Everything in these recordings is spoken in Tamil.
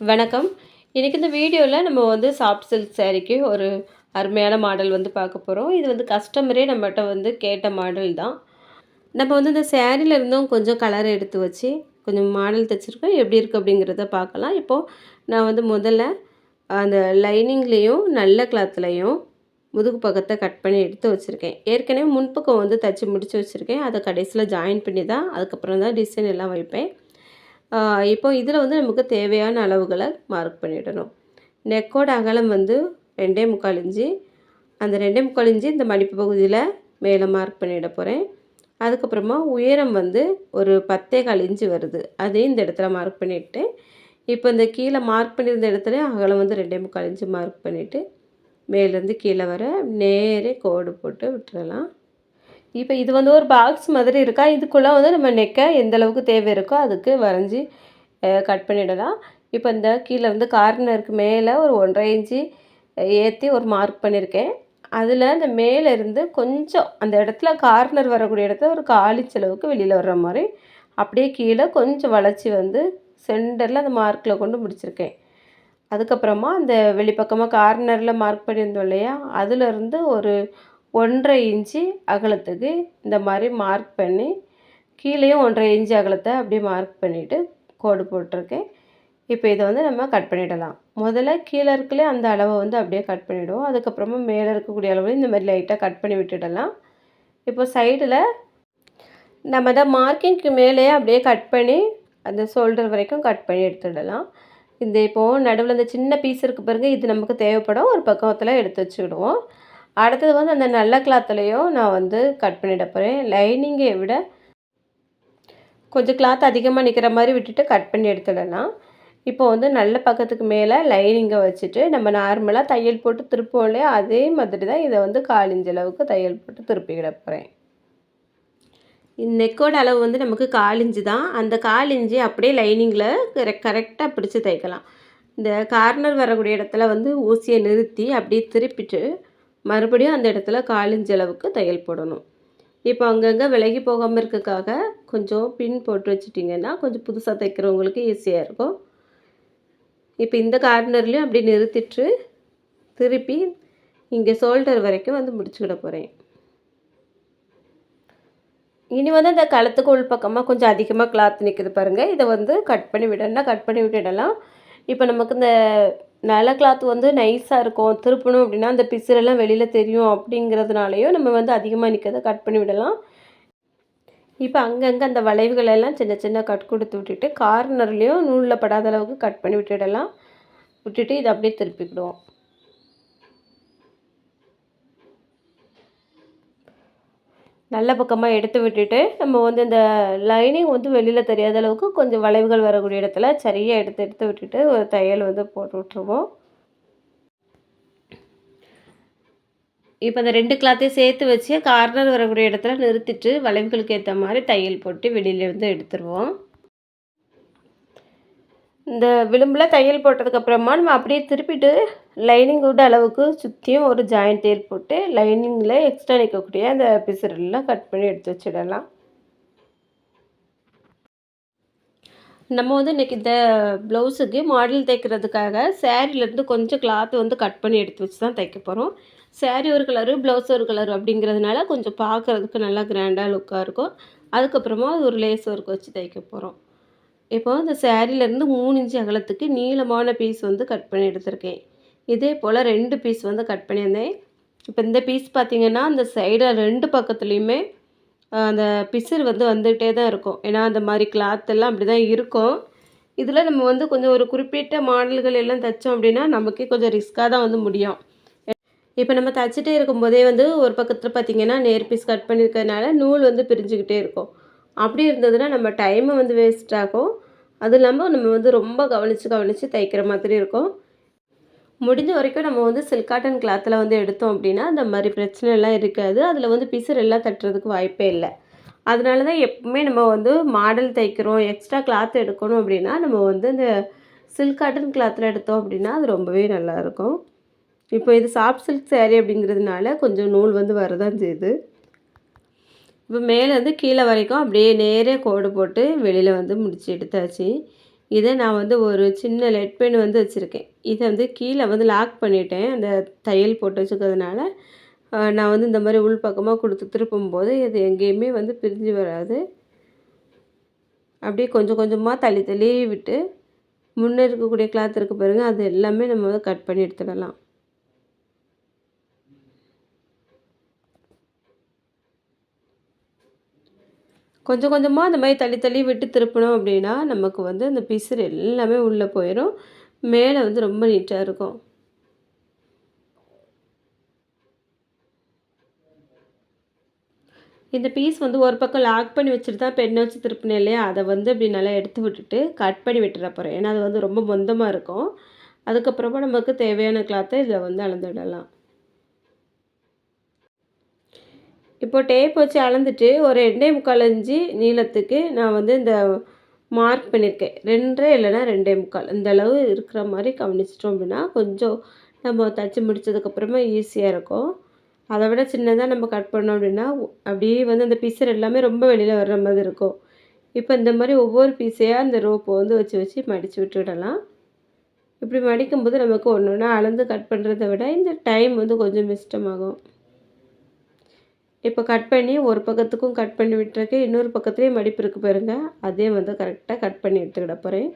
வணக்கம். இன்றைக்கி இந்த வீடியோவில் நம்ம வந்து சாஃப்ட் சில்க் சாரீக்கு ஒரு அருமையான மாடல் வந்து பார்க்க போகிறோம் இது வந்து கஸ்டமரே நம்மகிட்ட வந்து கேட்ட மாடல் தான். நம்ம வந்து இந்த சேரீல இருந்தும் கொஞ்சம் கலர் எடுத்து வச்சு கொஞ்சம் மாடல் தைச்சிருக்கோம். எப்படி இருக்குது அப்படிங்கிறத பார்க்கலாம். இப்போது நான் வந்து முதல்ல அந்த லைனிங்லேயும் நல்ல கிளாத்லேயும் முதுகு பக்கத்தை கட் பண்ணி எடுத்து வச்சுருக்கேன். ஏற்கனவே முன்பக்கம் வந்து தைச்சி முடித்து வச்சுருக்கேன். அதை கடைசியில் ஜாயின் பண்ணி தான் அதுக்கப்புறம் தான் டிசைன் எல்லாம் வைப்பேன். இப்போ இதில் வந்து நமக்கு தேவையான அளவுகளை மார்க் பண்ணிடணும். நெக்கோட அகலம் வந்து ரெண்டே முக்கால் இஞ்சி அந்த ரெண்டே முக்கால் இஞ்சி இந்த மடிப்பு பகுதியில் மேலே மார்க் பண்ணிட போகிறேன் அதுக்கப்புறமா உயரம் வந்து ஒரு பத்தே கால் இன்ச்சு வருது. அதையும் இந்த இடத்துல மார்க் பண்ணிவிட்டு இப்போ இந்த கீழே மார்க் பண்ணியிருந்த இடத்துல அகலம் வந்து ரெண்டே முக்கால் இன்ச்சு மார்க் பண்ணிவிட்டு மேலேருந்து கீழே வர நேரே கோடு போட்டு விட்டுறலாம். இப்போ இது வந்து ஒரு பாக்ஸ் மாதிரி இருக்கா? இதுக்குள்ளே வந்து நம்ம நெக்கை எந்த அளவுக்கு தேவை இருக்கோ அதுக்கு வரைஞ்சி கட் பண்ணிடலாம். இப்போ இந்த கீழே வந்து கார்னருக்கு மேலே ஒரு ஒன்றரை இன்ச்சு ஏற்றி ஒரு மார்க் பண்ணியிருக்கேன் அதில் அந்த மேலே இருந்து கொஞ்சம் அந்த இடத்துல கார்னர் வரக்கூடிய இடத்துல ஒரு காலி செலவுக்கு வெளியில் வர்ற மாதிரி அப்படியே கீழே கொஞ்சம் வளைச்சி வந்து சென்டரில் அந்த மார்க்கில் கொண்டு முடிச்சிருக்கேன். அதுக்கப்புறமா அந்த வெளிப்பக்கமாக கார்னரில் மார்க் பண்ணியிருந்தோம் இல்லையா? அதுலேருந்து ஒரு ஒன்றரை இன்ச்சு அகலத்துக்கு இந்த மாதிரி மார்க் பண்ணி கீழேயும் ஒன்றரை இன்ச்சு அகலத்தை அப்படியே மார்க் பண்ணிவிட்டு கோடு போட்டிருக்கேன். இப்போ இதை வந்து நம்ம கட் பண்ணிடலாம். முதல்ல கீழே இருக்கலே அந்த அளவை வந்து அப்படியே கட் பண்ணிவிடுவோம் அதுக்கப்புறமா மேலே இருக்கக்கூடிய அளவில் இந்த மாதிரி லைட்டாக கட் பண்ணி விட்டுடலாம். இப்போ சைடில் நம்ம தான் மார்க்கிங்க்கு மேலேயே அப்படியே கட் பண்ணி அந்த ஷோல்டர் வரைக்கும் கட் பண்ணி எடுத்துடலாம். இந்த இப்போது நடுவில் இந்த சின்ன பீஸ் இருக்குது பாருங்கள் இது நமக்கு தேவைப்படும். ஒரு பக்கத்தில் எடுத்து வச்சுக்கிடுவோம். அடுத்தது வந்து அந்த நல்ல கிளாத்துலேயும் நான் வந்து கட் பண்ணிட போகிறேன் லைனிங்கை விட கொஞ்சம் கிளாத் அதிகமாக நிற்கிற மாதிரி விட்டுட்டு கட் பண்ணி எடுத்துடலாம். இப்போ வந்து நல்ல பக்கத்துக்கு மேலே லைனிங்கை வச்சுட்டு நம்ம நார்மலாக தையல் போட்டு திருப்போம் இல்லையா? அதே மாதிரி தான் இதை வந்து காலிஞ்ச அளவுக்கு தையல் போட்டு திருப்பிக்கிட போகிறேன் நெக்கோட அளவு வந்து நமக்கு காலிஞ்சு தான். அந்த காலிஞ்சு அப்படியே லைனிங்கில் கரெக்டாக பிடிச்சி தைக்கலாம். இந்த கார்னர் வரக்கூடிய இடத்துல வந்து ஊசியை நிறுத்தி அப்படியே திருப்பிட்டு மறுபடியும் அந்த இடத்துல காலிஞ்ச அளவுக்கு தையல் போடணும் இப்போ அங்கங்கே விலகி போகாமல் இருக்கக்காக கொஞ்சம் பின் போட்டு வச்சிட்டிங்கன்னா கொஞ்சம் புதுசாக தைக்கிறவங்களுக்கு ஈஸியாக இருக்கும். இப்போ இந்த கார்னர்லேயும் அப்படி நிறுத்திட்டு திருப்பி இங்கே ஷோல்டர் வரைக்கும் வந்து முடிச்சுக்கிட போகிறேன் இனி வந்து அந்த கழுத்துக்கு உள் பக்கமாக கொஞ்சம் அதிகமாக கிளாத் நிற்கிது பாருங்கள் இதை வந்து கட் பண்ணி விடணும்னா கட் பண்ணி விட்டுடலாம்? இப்போ நமக்கு இந்த நல்ல கிளாத் வந்து நைஸாக இருக்கும். திருப்பணும் அப்படின்னா அந்த பிசுரெல்லாம் வெளியில் தெரியும் அப்படிங்கிறதுனாலையும் நம்ம வந்து அதிகமாக நிற்கிறத கட் பண்ணி விடலாம். இப்போ அங்கங்கே அந்த வளைவுகள் எல்லாம் சின்ன சின்ன கட் கொடுத்து விட்டுட்டு கார்னர்லேயும் நூலில் படாத அளவுக்கு கட் பண்ணி விட்டுடலாம். விட்டுட்டு இதை அப்படியே திருப்பிக்கிடுவோம். நல்ல பக்கமாக எடுத்து விட்டுட்டு நம்ம வந்து இந்த லைனிங் வந்து வெளியில் தெரியாத அளவுக்கு கொஞ்சம் வளைவுகள் வரக்கூடிய இடத்துல சரியாக எடுத்து எடுத்து விட்டுட்டு ஒரு தையல் வந்து போட்டு விட்ருவோம் இப்போ அந்த ரெண்டு கிளாத்தையும் சேர்த்து வச்சு கார்னர் வரக்கூடிய இடத்துல நிறுத்திட்டு வளைவுகளுக்கு ஏற்ற மாதிரி தையல் போட்டு வெளியிலேருந்து எடுத்துருவோம். இந்த விளிம்பில் தையல் போட்டதுக்கப்புறமா நம்ம அப்படியே திருப்பிட்டு லைனிங் விட அளவுக்கு சுற்றியும் ஒரு ஜாயிண்ட் தையல் போட்டு லைனிங்கில் எக்ஸ்ட்ரா நிற்கக்கூடிய அந்த பிசுரெல்லாம் கட் பண்ணி எடுத்து வச்சிடலாம். நம்ம வந்து இன்றைக்கி இந்த ப்ளவுஸுக்கு மாடல் தைக்கிறதுக்காக சேரீலேருந்து கொஞ்சம் கிளாத் வந்து கட் பண்ணி எடுத்து வச்சு தான் தைக்க போகிறோம் சேரீ ஒரு கலரு ப்ளவுஸ் ஒரு கலர் அப்படிங்கிறதுனால கொஞ்சம் பார்க்குறதுக்கு நல்லா கிராண்டாக லுக்காக இருக்கும். அதுக்கப்புறமா ஒரு லேஸ் ஒர்க் வச்சு தைக்க போகிறோம் இப்போது இந்த சேரீலேருந்து மூணு இன்ச்சு அகலத்துக்கு நீளமான பீஸ் வந்து கட் பண்ணி எடுத்திருக்கேன். இதே போல் ரெண்டு பீஸ் வந்து கட் பண்ணியிருந்தேன். இப்போ இந்த பீஸ் பார்த்திங்கன்னா அந்த சைடில் ரெண்டு பக்கத்துலேயுமே அந்த பிசிறு வந்து வந்துகிட்டே தான் இருக்கும். ஏன்னா அந்த மாதிரி கிளாத் எல்லாம் அப்படி தான் இருக்கும். இதில் நம்ம வந்து கொஞ்சம் ஒரு குறிப்பிட்ட மாடல்கள் எல்லாம் தைச்சோம் அப்படின்னா நமக்கே கொஞ்சம் ரிஸ்க்காக தான் வந்து முடியும். இப்போ நம்ம தைச்சிட்டே இருக்கும்போதே வந்து ஒரு பக்கத்தில் பார்த்திங்கன்னா நேர் பீஸ் கட் பண்ணியிருக்கிறதுனால நூல் வந்து பிரிஞ்சுக்கிட்டே இருக்கும். அப்படி இருந்ததுன்னா நம்ம டைமை வந்து வேஸ்ட் ஆகும். அதுவும் இல்லாமல் நம்ம வந்து ரொம்ப கவனித்து கவனித்து தைக்கிற மாதிரி இருக்கும். முடிஞ்ச வரைக்கும் நம்ம வந்து சில்க் காட்டன் கிளாத்தில் வந்து எடுத்தோம் அப்படின்னா அந்த மாதிரி பிரச்சனைலாம் இருக்காது. அதில் வந்து பிசுறு எல்லாம் தட்டுறதுக்கு வாய்ப்பே இல்லை. அதனால தான் எப்பவுமே நம்ம வந்து மாடல் தைக்கிறோம் எக்ஸ்ட்ரா கிளாத் எடுக்கணும் அப்படின்னா நம்ம வந்து இந்த சில்க் காட்டன் கிளாத்தில் எடுத்தோம் அப்படின்னா அது ரொம்பவே நல்லாயிருக்கும் இப்போ இது சாஃப்ட் சில்க் சேரீ அப்படிங்கிறதுனால கொஞ்சம் நூல் வந்து வரதான் செய்யுது. இப்போ மேலேருந்து கீழே வரைக்கும் அப்படியே நேரே கோடு போட்டு வெளியில் வந்து முடிச்சு எடுத்தாச்சு. இதை நான் வந்து ஒரு சின்ன லெட் பென் வந்து வச்சுருக்கேன். இதை வந்து கீழே வந்து லாக் பண்ணிட்டேன். அந்த தையல் போட்டு வச்சுக்கிறதுனால நான் வந்து இந்த மாதிரி உள் பக்கமாக கொடுத்து திருப்பும்போது இது எங்கேயுமே வந்து பிரிஞ்சு வராது. அப்படியே கொஞ்சம் கொஞ்சமாக தள்ளி தள்ளி விட்டு முன்னே இருக்கக்கூடிய கிளாத் இருக்குது பாருங்கள் அது எல்லாமே நம்ம வந்து கட் பண்ணி எடுத்துடலாம். கொஞ்சம் கொஞ்சமாக அந்த மாதிரி தள்ளி தள்ளி விட்டு திருப்பினோம் அப்படின்னா நமக்கு வந்து அந்த பிசுறு எல்லாமே உள்ளே போயிடும் மேலே வந்து ரொம்ப நீட்டாக இருக்கும். இந்த பீஸ் வந்து ஒரு பக்கம் லாக் பண்ணி வச்சுட்டு தான் பெண்ணை வச்சு திருப்பினேன் இல்லையா? அதை வந்து இப்படி நல்லா எடுத்து விட்டுட்டு கட் பண்ணி விட்டுற போகிறேன் ஏன்னா அது வந்து ரொம்ப மொந்தமாக இருக்கும். அதுக்கப்புறமா நமக்கு தேவையான கிளாத்தை இதில் வந்து அளந்துடலாம். இப்போ டேப் வச்சு அளந்துட்டு ஒரு ரெண்டே முக்கால் அஞ்சு நீளத்துக்கு நான் வந்து இந்த மார்க் பண்ணியிருக்கேன் ரெண்டரை இல்லைன்னா ரெண்டே முக்கால். இந்த அளவு இருக்கிற மாதிரி கவனிச்சிட்டோம் அப்படின்னா கொஞ்சம் நம்ம தைச்சி முடித்ததுக்கப்புறமா ஈஸியாக இருக்கும். அதை விட சின்னதாக நம்ம கட் பண்ணோம் அப்படின்னா அப்படியே வந்து அந்த பீஸர் எல்லாமே ரொம்ப வெளியில் வர்ற மாதிரி இருக்கும். இப்போ இந்த மாதிரி ஒவ்வொரு பீஸையாக அந்த ரோப்பை வந்து வச்சு வச்சு மடித்து விட்டுவிடலாம் இப்படி மடிக்கும்போது நமக்கு ஒன்று ஒன்றா அளந்து கட் பண்ணுறத விட இந்த டைம் வந்து கொஞ்சம் மிஸ்டமாகும் இப்போ கட் பண்ணி ஒரு பக்கத்துக்கும் கட் பண்ணி விட்டுருக்கேன். இன்னொரு பக்கத்துலேயும் மடிப்பு இருக்குது பாருங்கள் அதே வந்து கரெக்டாக கட் பண்ணி எடுத்துக்கிட போகிறேன்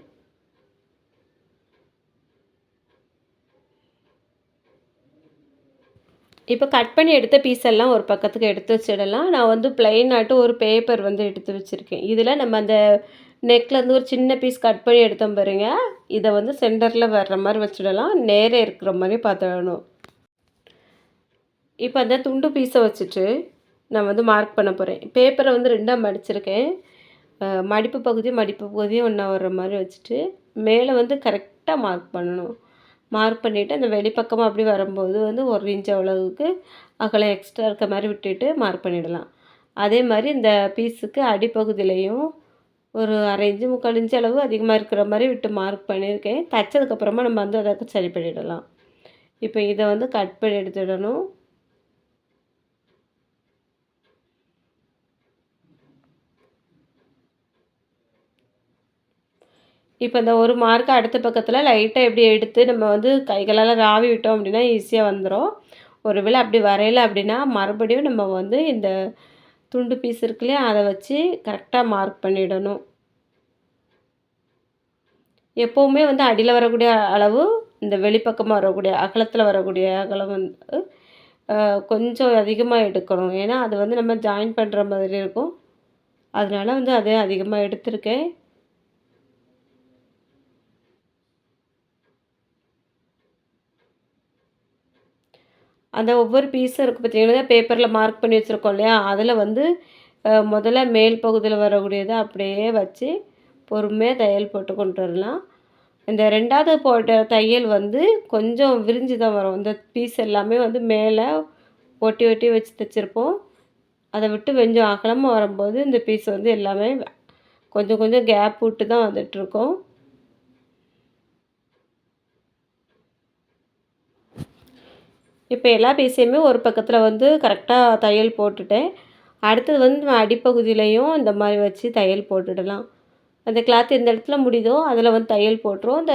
இப்போ கட் பண்ணி எடுத்த பீஸ் எல்லாம் ஒரு பக்கத்துக்கு எடுத்து வச்சிடலாம். நான் வந்து பிளைனாட்டு ஒரு பேப்பர் வந்து எடுத்து வச்சுருக்கேன். இதில் நம்ம அந்த நெக்லேருந்து ஒரு சின்ன பீஸ் கட் பண்ணி எடுத்தோம் பாருங்க. இதை வந்து சென்டரில் வர்ற மாதிரி வச்சிடலாம். நேரே இருக்கிற மாதிரி பார்த்துடணும். இப்போ அந்த துண்டு பீஸை வச்சுட்டு நான் வந்து மார்க் பண்ண போகிறேன் பேப்பரை வந்து ரெண்டாக மடிச்சிருக்கேன் மடிப்பு பகுதியும் மடிப்பு பகுதியும் ஒன்றா வர்ற மாதிரி வச்சுட்டு மேலே வந்து கரெக்டாக மார்க் பண்ணணும். மார்க் பண்ணிவிட்டு அந்த வெளிப்பக்கமாக அப்படி வரும்போது வந்து ஒரு இன்ச் அளவுக்கு அகலம் எக்ஸ்ட்ரா இருக்க மாதிரி விட்டுட்டு மார்க் பண்ணிடலாம். அதே மாதிரி இந்த பீஸுக்கு அடிப்பகுதியிலையும் ஒரு அரை இன்ச்சு முக்கால் இன்ச்சு அளவு அதிகமாக இருக்கிற மாதிரி விட்டு மார்க் பண்ணியிருக்கேன். தைச்சதுக்கப்புறமா நம்ம வந்து அதை சரி பண்ணிடலாம் இப்போ இதை வந்து கட் பண்ணி எடுத்துடணும். இப்போ இந்த ஒரு மார்க்கை அடுத்த பக்கத்தில் லைட்டாக எப்படி எடுத்து நம்ம வந்து கைகளால் ராவி விட்டோம் அப்படின்னா ஈஸியாக வந்துடும் ஒருவேளை அப்படி வரையலை அப்படின்னா மறுபடியும் நம்ம வந்து இந்த துண்டு பீஸ் இருக்குல்லையா அதை வச்சு கரெக்டாக மார்க் பண்ணிடணும். எப்போவுமே வந்து அடியில் வரக்கூடிய அளவு இந்த வெளிப்பக்கமாக வரக்கூடிய அகலத்தில் வரக்கூடிய அகலம் வந்து கொஞ்சம் அதிகமாக எடுக்கணும். ஏன்னா அது வந்து நம்ம ஜாயின் பண்ணுற மாதிரி இருக்கும். அதனால் வந்து அதே அதிகமாக எடுத்திருக்கேன். அந்த ஒவ்வொரு பீஸும் இருக்குது பார்த்திங்கனா பேப்பரில் மார்க் பண்ணி வச்சுருக்கோம் இல்லையா? அதில் வந்து முதல்ல மேல் பகுதியில் வரக்கூடியதை அப்படியே வச்சு பொறுமையாக தையல் போட்டு கொண்டு வரலாம். இந்த ரெண்டாவது போட்ட தையல் வந்து கொஞ்சம் விரிஞ்சு தான் வரும். இந்த பீஸ் எல்லாமே வந்து மேலே ஒட்டி ஒட்டி வச்சு தைச்சிருப்போம். அதை விட்டு கொஞ்சம் அகலமாக வரும்போது இந்த பீஸ் வந்து எல்லாமே கொஞ்சம் கொஞ்சம் கேப் விட்டு தான் வந்துட்டுருக்கோம் இப்போ எல்லா பீஸையுமே ஒரு பக்கத்தில் வந்து கரெக்டாக தையல் போட்டுட்டேன். அடுத்தது வந்து நம்ம அடிப்பகுதியிலையும் இந்த மாதிரி வச்சு தையல் போட்டுடலாம். அந்த கிளாத் எந்த இடத்துல முடியுதோ அதில் வந்து தையல் போட்டுரும் அந்த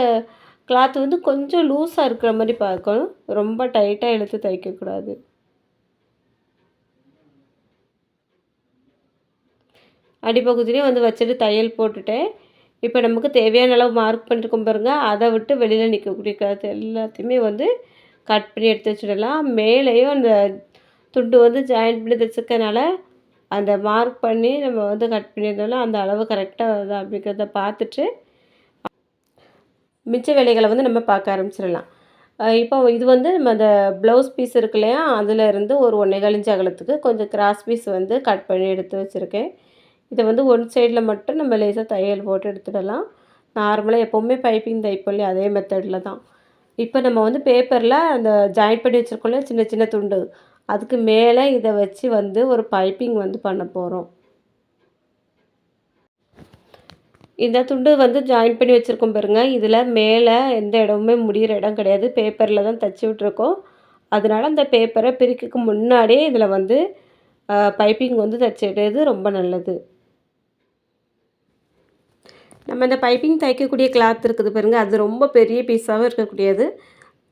கிளாத் வந்து கொஞ்சம் லூஸாக இருக்கிற மாதிரி பார்க்கணும். ரொம்ப டைட்டாக இழுத்து தைக்கக்கூடாது அடிப்பகுதியிலையும் வந்து வச்சுட்டு தையல் போட்டுட்டேன். இப்போ நமக்கு தேவையான அளவு மார்க் பண்ணிருக்கோம் பாருங்கள் அதை விட்டு வெளியில் நிற்கக்கூடிய கிளாத் எல்லாத்தையுமே வந்து கட் பண்ணி எடுத்து வச்சிடலாம். மேலேயும் அந்த துண்டு வந்து ஜாயின் பண்ணி தச்சுக்கனால அந்த மார்க் பண்ணி நம்ம வந்து கட் பண்ணியிருந்தாலும் அந்த அளவு கரெக்டாக வருதா அப்படிங்கிறத பார்த்துட்டு மிச்ச வேலைகளை வந்து நம்ம பார்க்க ஆரம்பிச்சிடலாம். இப்போ இது வந்து நம்ம அந்த ப்ளவுஸ் பீஸ் இருக்கு இல்லையா அதில் இருந்து ஒரு ஒன்றே கழிஞ்ச அகலத்துக்கு கொஞ்சம் கிராஸ் பீஸ் வந்து கட் பண்ணி எடுத்து வச்சுருக்கேன். இதை வந்து ஒன் சைடில் மட்டும் நம்ம லேசாக தையல் போட்டு எடுத்துடலாம். நார்மலாக எப்போவுமே பைப்பிங் தைப்போம் இல்லையா அதே மெத்தடில் தான். இப்போ நம்ம வந்து பேப்பரில் அந்த ஜாயின் பண்ணி வச்சுருக்கோம்ல சின்ன சின்ன துண்டு. அதுக்கு மேலே இதை வச்சு வந்து ஒரு பைப்பிங் வந்து பண்ண போகிறோம் இந்த துண்டு வந்து ஜாயின் பண்ணி வச்சுருக்கோம் பாருங்கள் இதில் மேலே எந்த இடமுமே முடிகிற இடம் கிடையாது. பேப்பரில் தான் தைச்சி விட்ருக்கோம் அதனால் அந்த பேப்பரை பிரிக்கிறதுக்கு முன்னாடியே இதில் வந்து பைப்பிங் வந்து தைச்சிடுறது ரொம்ப நல்லது. நம்ம இந்த பைப்பிங் தைக்கக்கூடிய கிளாத் இருக்குது பாருங்கள் அது ரொம்ப பெரிய பீஸாகவும் இருக்கக்கூடியது.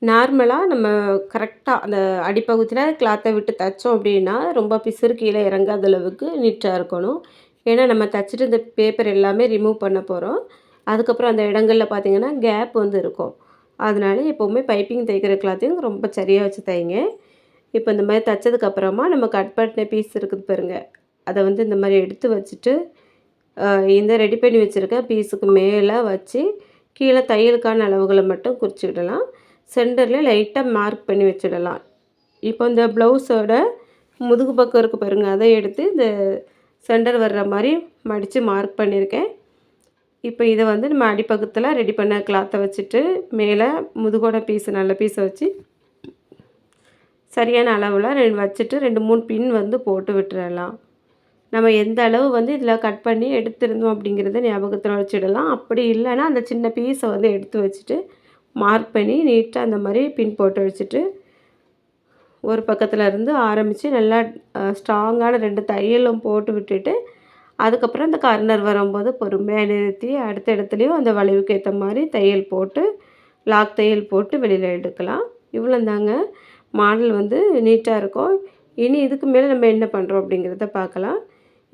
நார்மலாக நம்ம கரெக்டாக அந்த அடிப்பகுதியில் கிளாத்தை விட்டு தைச்சோம் அப்படின்னா ரொம்ப பிசுறு கீழே இறங்காத அளவுக்கு நீட்டாக இருக்கணும். ஏன்னா நம்ம தைச்சிட்டு இந்த பேப்பர் எல்லாமே ரிமூவ் பண்ண போகிறோம் அதுக்கப்புறம் அந்த இடங்களில் பார்த்திங்கன்னா கேப் வந்து இருக்கும். அதனால எப்போவுமே பைப்பிங் தைக்கிற கிளாத்தையும் ரொம்ப சரியாக வச்சு தைங்க. இப்போ இந்த மாதிரி தைச்சதுக்கப்புறமா நம்ம கட் பண்ண பீஸ் இருக்குது பாருங்கள் அதை வந்து இந்த மாதிரி எடுத்து வச்சுட்டு இந்த ரெடி பண்ணி வச்சுருக்க பீஸுக்கு மேலே வச்சு கீழே தையலுக்கான அளவுகளை மட்டும் குறிச்சிக்கிடலாம். சென்டரில் லைட்டாக மார்க் பண்ணி வச்சிடலாம். இப்போ இந்த ப்ளவுஸோட முதுகு பக்கம் இருக்குது பாருங்கள் அதை எடுத்து இந்த சென்டர் வர்ற மாதிரி மடித்து மார்க் பண்ணியிருக்கேன். இப்போ இதை வந்து நம்ம அடிப்பக்கத்தில் ரெடி பண்ண கிளாத்தை வச்சுட்டு மேலே முதுகோட பீஸு நல்ல பீஸை வச்சு சரியான அளவில் ரெண்டு வச்சுட்டு ரெண்டு மூணு பின் வந்து போட்டு விட்டுறலாம். நம்ம எந்த அளவு வந்து இதில் கட் பண்ணி எடுத்திருந்தோம் அப்படிங்கிறத ஞாபகத்தில் வச்சுடலாம். அப்படி இல்லைன்னா அந்த சின்ன பீஸை வந்து எடுத்து வச்சுட்டு மார்க் பண்ணி நீட்டாக அந்த மாதிரி பின் போட்டு வச்சுட்டு ஒரு பக்கத்தில் இருந்து ஆரம்பித்து நல்லா ஸ்ட்ராங்கான ரெண்டு தையலும் போட்டு விட்டுட்டு அதுக்கப்புறம் அந்த கார்னர் வரும்போது பொறுமையாக நிறுத்தி அடுத்த இடத்துலையும் அந்த வளைவுக்கு ஏற்ற மாதிரி தையல் போட்டு லாக் தையல் போட்டு வெளியில் எடுக்கலாம். இவ்வளோ தாங்க மாடல் வந்து நீட்டாக இருக்கும். இனி இதுக்கு மேலே நம்ம என்ன பண்ணுறோம் அப்படிங்கிறத பார்க்கலாம்.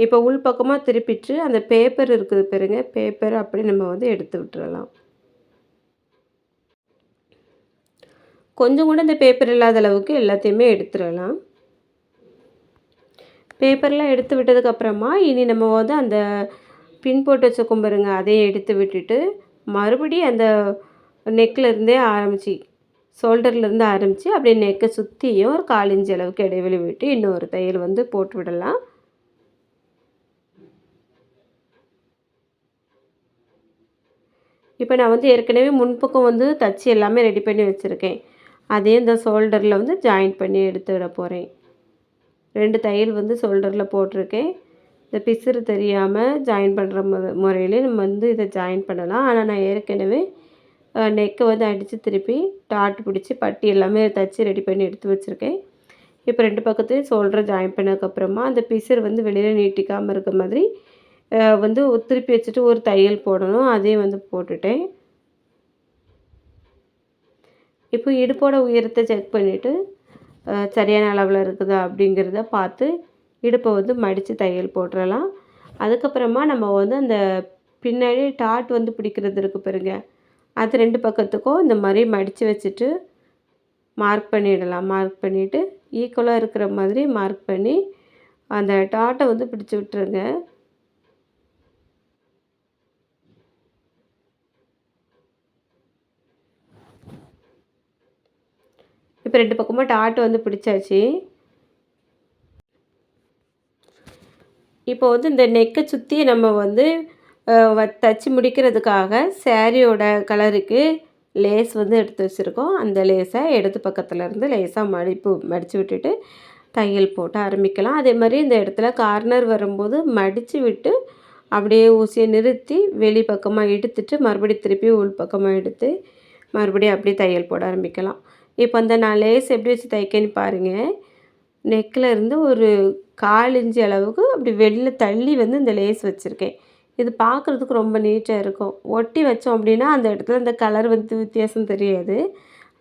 இப்போ உள்பக்கமாக திருப்பிட்டு அந்த பேப்பர் இருக்குது பாருங்க. பேப்பர் அப்படி நம்ம வந்து எடுத்து விட்டுறலாம். கொஞ்சம் கூட இந்த பேப்பர் இல்லாத அளவுக்கு எல்லாத்தையுமே எடுத்துடலாம். பேப்பர்லாம் எடுத்து விட்டதுக்கப்புறமா இனி நம்ம வந்து அந்த பின் போட்டு வச்சுக்கும் பாருங்க. அதையும் எடுத்து விட்டுட்டு மறுபடியும் அந்த நெக்கில் இருந்தே ஆரம்பித்து ஷோல்டர்லேருந்து ஆரம்பித்து அப்படியே நெக்கை சுற்றியும் ஒரு கால் அளவுக்கு இடைவெளி விட்டு இன்னொரு தையல் வந்து போட்டு விடலாம். இப்போ நான் வந்து ஏற்கனவே முன்பக்கம் வந்து தச்சு எல்லாமே ரெடி பண்ணி வச்சுருக்கேன். அதே இந்த ஷோல்டரில் வந்து ஜாயின் பண்ணி எடுத்துவிட போகிறேன் ரெண்டு தையல் வந்து ஷோல்டரில் போட்டிருக்கேன். இந்த பிசுறு தெரியாமல் ஜாயின் பண்ணுற மு முறையிலே நம்ம வந்து இதை ஜாயின் பண்ணலாம். ஆனால் நான் ஏற்கனவே நெக்கை வந்து அடித்து திருப்பி டாட் பிடிச்சி பட்டி எல்லாமே தச்சு ரெடி பண்ணி எடுத்து வச்சுருக்கேன். இப்போ ரெண்டு பக்கத்தையும் ஷோல்டரை ஜாயின் பண்ணதுக்கப்புறமா அந்த பிசுறு வந்து வெளியில் நீட்டிக்காமல் இருக்க மாதிரி வந்து திருப்பி வச்சுட்டு ஒரு தையல் போடணும். அதையும் வந்து போட்டுட்டேன். இப்போ இடுப்போட உயரத்தை செக் பண்ணிவிட்டு சரியான அளவில் இருக்குதா அப்படிங்கிறத பார்த்து இடுப்பை வந்து மடித்து தையல் போட்டுடலாம் அதுக்கப்புறமா நம்ம வந்து அந்த பின்னாடி டாட் வந்து பிடிக்கிறது இருக்குது பாருங்க. அது ரெண்டு பக்கத்துக்கும் இந்த மாதிரி மடித்து வச்சுட்டு மார்க் பண்ணிடலாம். மார்க் பண்ணிவிட்டு ஈக்குவலாக இருக்கிற மாதிரி மார்க் பண்ணி அந்த டாட்டை வந்து பிடிச்சி விட்டுருங்க. இப்போ ரெண்டு பக்கமும் டாட்டு வந்து பிடிச்சாச்சு. இப்போ வந்து இந்த நெக்கை சுற்றி நம்ம வந்து தச்சு முடிக்கிறதுக்காக சேரீயோட கலருக்கு லேஸ் வந்து எடுத்து வச்சுருக்கோம். அந்த லேஸை இடது பக்கத்தில் இருந்து லேஸாக மடிப்பு மடித்து விட்டுட்டு தையல் போட்டு ஆரம்பிக்கலாம். அதே மாதிரி இந்த இடத்துல கார்னர் வரும்போது மடித்து விட்டு அப்படியே ஊசியை நிறுத்தி வெளி பக்கமாக எடுத்துட்டு மறுபடியும் திருப்பி உள் பக்கமாக எடுத்து மறுபடியும் அப்படியே தையல் போட ஆரம்பிக்கலாம். இப்போ அந்த நான் லேஸ் எப்படி வச்சு தைக்கேன்னு பாருங்கள் நெக்கில் இருந்து ஒரு கால் இஞ்சி அளவுக்கு அப்படி வெளில தள்ளி வந்து இந்த லேஸ் வச்சுருக்கேன். இது பார்க்குறதுக்கு ரொம்ப நீட்டாக இருக்கும். ஒட்டி வச்சோம் அப்படின்னா அந்த இடத்துல அந்த கலர் வந்து வித்தியாசம் தெரியாது.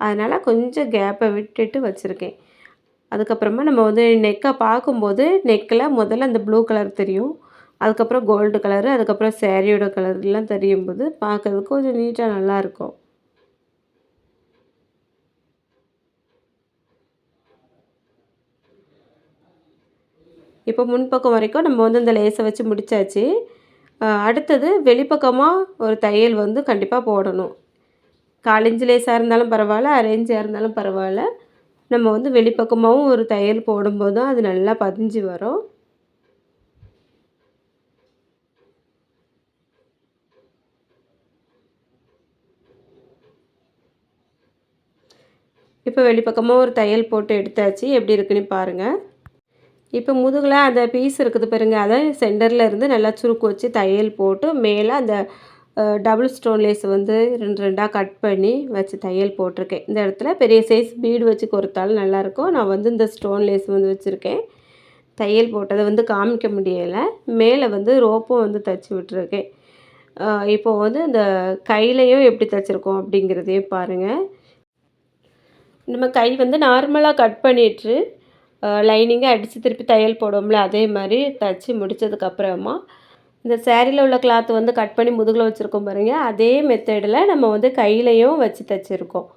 அதனால் கொஞ்சம் கேப்பை விட்டுட்டு வச்சுருக்கேன். அதுக்கப்புறமா நம்ம வந்து நெக்கை பார்க்கும்போது நெக்கில் முதல்ல அந்த ப்ளூ கலர் தெரியும். அதுக்கப்புறம் கோல்டு கலரு அதுக்கப்புறம் சேரீயோட கலர்லாம் தெரியும் போது பார்க்குறதுக்கு கொஞ்சம் நீட்டாக நல்லாயிருக்கும் இப்போ முன்பக்கம் வரைக்கும் நம்ம வந்து இந்த லேஸை வச்சு முடித்தாச்சு அடுத்தது வெளிப்பக்கமாக ஒரு தையல் வந்து கண்டிப்பாக போடணும். காலஞ்சு லேஸாக இருந்தாலும் பரவாயில்ல அரேஞ்சாக இருந்தாலும் பரவாயில்ல. நம்ம வந்து வெளிப்பக்கமாகவும் ஒரு தையல் போடும்போது தான் அது நல்லா பதிஞ்சு வரும். இப்போ வெளிப்பக்கமாக ஒரு தையல் போட்டு எடுத்தாச்சு. எப்படி இருக்குன்னு பாருங்கள் இப்போ முதுகில் அந்த பீஸ் இருக்குது பாருங்க அதை சென்டரில் இருந்து நல்லா சுருக்கு வச்சு தையல் போட்டு மேலே அந்த டபுள் ஸ்டோன் லேஸ் வந்து ரெண்டு ரெண்டாக கட் பண்ணி வச்சு தையல் போட்டிருக்கேன். இந்த இடத்துல பெரிய சைஸ் பீடு வச்சு கொடுத்தாலும் நல்லாயிருக்கும். நான் வந்து இந்த ஸ்டோன் லேஸ் வந்து வச்சுருக்கேன். தையல் போட்டதை வந்து காமிக்க முடியலை. மேலே வந்து ரோப்பும் வந்து தைச்சி விட்டுருக்கேன். இப்போது இப்போ வந்து இந்த கையிலையும் எப்படி தச்சுருக்கோம் அப்படிங்கிறதையும் பாருங்கள் நம்ம கை வந்து நார்மலாக கட் பண்ணிட்டு லைனிங்கை அடித்து திருப்பி தையல் போடுவோம்ல அதே மாதிரி தச்சு முடித்ததுக்கப்புறமா இந்த சேரீயில் உள்ள கிளாத் வந்து கட் பண்ணி முதுகில் வச்சுருக்கோம் பாருங்க. அதே மெத்தடில் நம்ம வந்து கையிலையும் வச்சு தைச்சிருக்கோம்.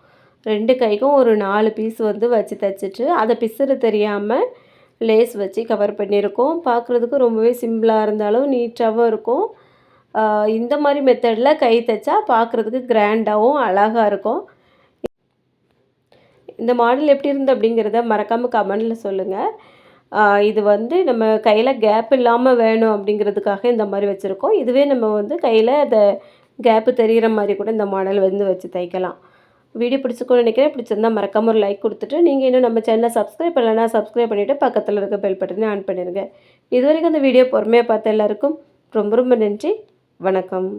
ரெண்டு கைக்கும் ஒரு நாலு பீஸ் வந்து வச்சு தைச்சிட்டு அதை பிசுறு தெரியாமல் லேஸ் வச்சு கவர் பண்ணியிருக்கோம். பார்க்குறதுக்கு ரொம்பவே சிம்பிளாக இருந்தாலும் நீட்டாகவும் இருக்கும். இந்த மாதிரி மெத்தடில் கை தைச்சா பார்க்குறதுக்கு கிராண்டாகவும் அழகாக இருக்கும். இந்த மாடல் எப்படி இருந்து அப்படிங்கிறத மறக்காமல் கமெண்டில் சொல்லுங்கள் இது வந்து நம்ம கையில் கேப் இல்லாமல் வேணும் அப்படிங்கிறதுக்காக இந்த மாதிரி வச்சுருக்கோம். இதுவே நம்ம வந்து கையில் அதை கேப்பு தெரிகிற மாதிரி கூட இந்த மாடல் வந்து வச்சு தைக்கலாம். வீடியோ பிடிச்சிக்கணும்னு நினைக்கிறேன். பிடிச்சிருந்தா மறக்காமல் ஒரு லைக் கொடுத்துட்டு நீங்கள் இன்னும் நம்ம சேனலை சப்ஸ்கிரைப் பண்ணலைன்னா சப்ஸ்கிரைப் பண்ணிவிட்டு பக்கத்தில் இருக்க பெல் பட்டனை ஆன் பண்ணிடுங்க இது வரைக்கும் அந்த வீடியோ பொறுமையாக பார்த்த எல்லாருக்கும் ரொம்ப ரொம்ப நன்றி. வணக்கம்.